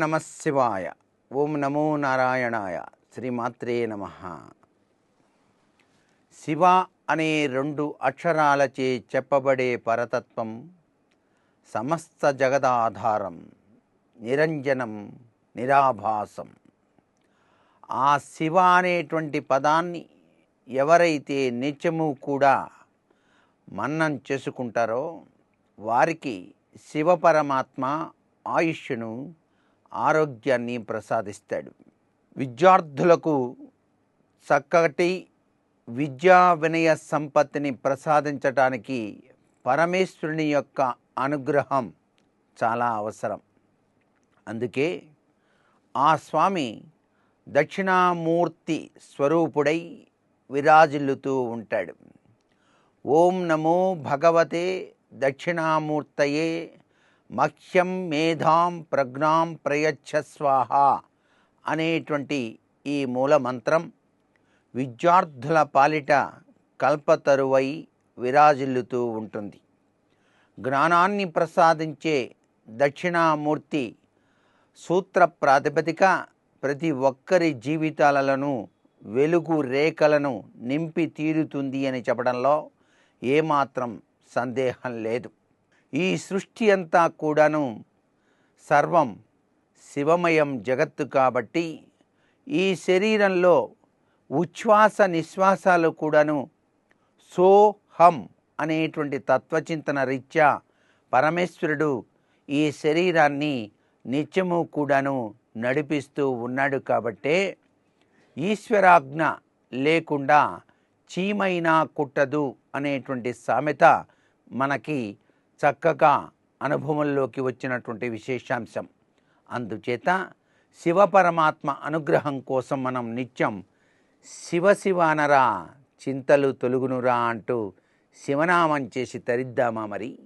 నమ శివాయ. ఓం నమో నారాయణాయ. శ్రీమాత్రే నమ. శివ అనే రెండు అక్షరాలచే చెప్పబడే పరతత్వం సమస్త జగదాధారం నిరంజనం నిరాభాసం. ఆ శివ అనేటువంటి పదాన్ని ఎవరైతే నిత్యము కూడా మన్నం చేసుకుంటారో వారికి శివపరమాత్మ ఆయుష్ను ఆరోగ్యాన్ని ప్రసాదిస్తాడు. విద్యార్థులకు చక్కటి విద్యా వినయ సంపత్తిని ప్రసాదించటానికి పరమేశ్వరుని యొక్క అనుగ్రహం చాలా అవసరం. అందుకే ఆ స్వామి దక్షిణామూర్తి స్వరూపుడై విరాజిల్లుతూ ఉంటాడు. ఓం నమో భగవతే దక్షిణామూర్తయే మహ్యం మేధాం ప్రజ్ఞాం ప్రయచ్ఛ స్వాహ అనేటువంటి ఈ మూల మంత్రం విద్యార్థుల పాలిట కల్పతరువై విరాజిల్లుతూ ఉంటుంది. జ్ఞానాన్ని ప్రసాదించే దక్షిణామూర్తి సూత్ర ప్రాతిపదిక ప్రతి ఒక్కరి జీవితాలను వెలుగు రేఖలను నింపి తీరుతుంది అని చెప్పడంలో ఏమాత్రం సందేహం లేదు. ఈ సృష్టి అంతా కూడాను సర్వం శివమయం జగత్తు కాబట్టి ఈ శరీరంలో ఉచ్ఛ్వాస నిశ్వాసాలు కూడాను సోహం అనేటువంటి తత్వచింతన రీత్యా పరమేశ్వరుడు ఈ శరీరాన్ని నిత్యము కూడాను నడిపిస్తూ ఉన్నాడు కాబట్టే ఈశ్వరాజ్ఞ లేకుండా చీమైనా కుట్టదు అనేటువంటి సామెత మనకి చక్కగా అనుభవంలోకి వచ్చినటువంటి విశేషాంశం. అందుచేత శివపరమాత్మ అనుగ్రహం కోసం మనం నిత్యం శివ శివానరా చింతలు తొలుగునురా అంటూ శివనామం చేసి తరిద్దామా మరి?